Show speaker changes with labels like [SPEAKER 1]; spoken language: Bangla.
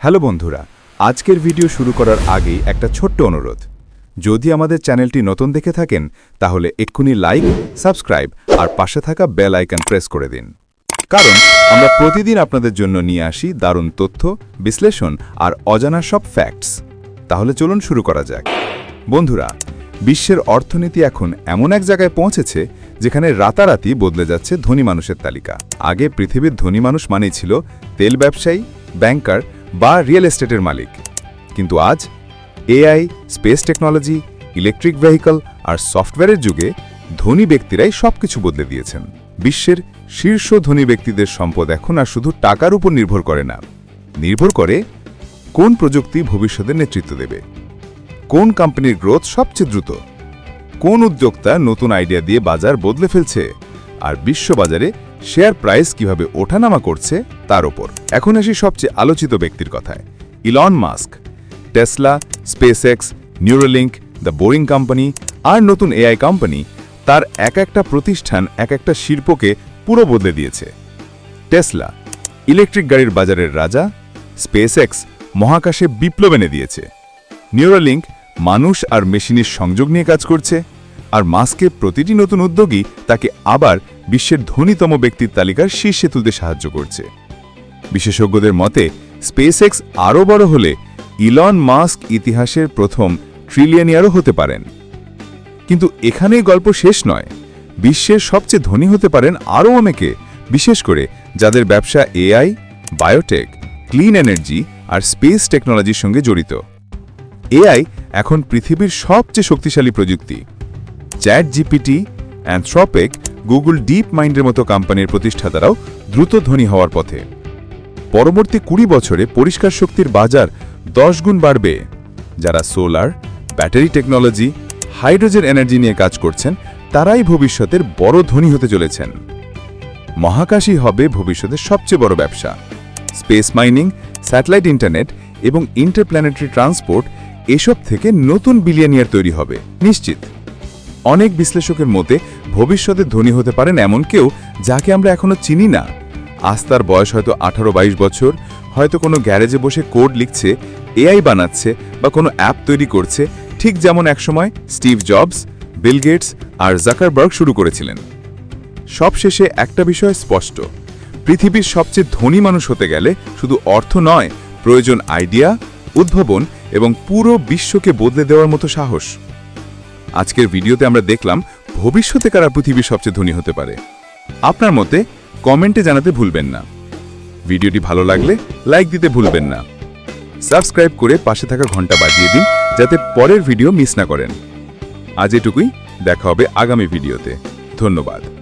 [SPEAKER 1] হ্যালো বন্ধুরা, আজকের ভিডিও শুরু করার আগেই একটা ছোট্ট অনুরোধ। যদি আমাদের চ্যানেলটি নতুন দেখে থাকেন, তাহলে এক্ষুনি লাইক, সাবস্ক্রাইব আর পাশে থাকা বেল আইকন প্রেস করে দিন। কারণ আমরা প্রতিদিন আপনাদের জন্য নিয়ে আসি দারুণ তথ্য, বিশ্লেষণ আর অজানা সব ফ্যাক্টস তাহলে চলুন শুরু করা যাক। বন্ধুরা, বিশ্বের অর্থনীতি এখন এমন এক জায়গায় পৌঁছেছে, যেখানে রাতারাতি বদলে যাচ্ছে ধনী মানুষের তালিকা। আগে পৃথিবীর ধনী মানুষ মানেই ছিল তেল ব্যবসায়ী ব্যাংকার বা রিয়েল এস্টেটের মালিক। কিন্তু আজ, AI, space technology, electric vehicle আর সফটওয়্যারের যুগে ধনী ব্যক্তিরাই সবকিছু বদলে দিয়েছেন। বিশ্বের শীর্ষ ধনী ব্যক্তিদের সম্পদ এখন আর শুধু টাকার উপর নির্ভর করে না, নির্ভর করে কোন প্রযুক্তি ভবিষ্যতে নেতৃত্ব দেবে, কোন কোম্পানির গ্রোথ সবচেয়ে দ্রুত, কোন উদ্যোক্তা নতুন আইডিয়া দিয়ে বাজার বদলে ফেলছে, আর বিশ্ববাজারে শেয়ার প্রাইস কীভাবে ওঠানামা করছে তার ওপর। এখন আসি সবচেয়ে আলোচিত ব্যক্তির কথায়। Elon Musk, Tesla, SpaceX Neuralink the Boring Company আর নতুন এআই কোম্পানি তার এক একটা প্রতিষ্ঠান, এক একটা শিল্পকে পুরো বদলে দিয়েছে। টেসলা, ইলেকট্রিক গাড়ির বাজারের রাজা, স্পেসএক্স মহাকাশে বিপ্লব এনে দিয়েছে। নিউরোলিঙ্ক মানুষ আর মেশিনের সংযোগ নিয়ে কাজ করছে। আর মাস্কের প্রতিটি নতুন উদ্যোগী তাকে আবার বিশ্বের ধনীতম ব্যক্তির তালিকার শীর্ষে তুলতে সাহায্য করছে। বিশেষজ্ঞদের মতে স্পেসএক্স আরও বড় হলে ইলন মাস্ক ইতিহাসের প্রথম ট্রিলিয়নিয়ারও হতে পারেন। কিন্তু এখানেই গল্প শেষ নয়। বিশ্বের সবচেয়ে ধনী হতে পারেন আরও অনেকে, বিশেষ করে যাদের ব্যবসা এআই, বায়োটেক, ক্লিন এনার্জি আর স্পেস টেকনোলজির সঙ্গে জড়িত। এআই এখন পৃথিবীর সবচেয়ে শক্তিশালী প্রযুক্তি। ChatGPT Anthropic, Google deep মাইন্ডের মতো কোম্পানির প্রতিষ্ঠাতারাও দ্রুত ধনী হওয়ার পথে। পরবর্তী কুড়ি বছরে পরিষ্কার শক্তির বাজার দশ গুণ বাড়বে। যারা solar, battery technology, hydrogen energy নিয়ে কাজ করছেন, তারাই ভবিষ্যতের বড় ধনী হতে চলেছেন। মহাকাশই হবে ভবিষ্যতের সবচেয়ে বড় ব্যবসা। স্পেস মাইনিং, স্যাটেলাইট ইন্টারনেট এবং ইন্টারপ্ল্যানেটারি ট্রান্সপোর্ট এসব থেকে নতুন বিলিয়নিয়ার তৈরি হবে। নিশ্চিত। অনেক বিশ্লেষকের মতে ভবিষ্যতে ধনী হতে পারেন এমন কেউ যাকে আমরা এখনও চিনি না। আজ তার বয়স হয়তো আঠারো বাইশ বছর, হয়তো কোনো গ্যারেজে বসে কোড লিখছে, এআই বানাচ্ছে বা কোনো অ্যাপ তৈরি করছে, ঠিক যেমন একসময় স্টিভ জবস, বিল গেটস আর জাকারবার্গ শুরু করেছিলেন। সবশেষে একটা বিষয় স্পষ্ট, পৃথিবীর সবচেয়ে ধনী মানুষ হতে গেলে শুধু অর্থ নয়, প্রয়োজন আইডিয়া, উদ্ভাবন এবং পুরো বিশ্বকে বদলে দেওয়ার মতো সাহস। আজকের ভিডিওতে আমরা দেখলাম ভবিষ্যতে কারা পৃথিবীর সবচেয়ে ধনী হতে পারে। আপনার মতে কমেন্টে জানাতে ভুলবেন না। ভিডিওটি ভালো লাগলে লাইক দিতে ভুলবেন না। সাবস্ক্রাইব করে পাশে থাকা ঘণ্টা বাজিয়ে দিন যাতে পরের ভিডিও মিস না করেন। আজ এটুকুই, দেখা হবে আগামী ভিডিওতে। ধন্যবাদ।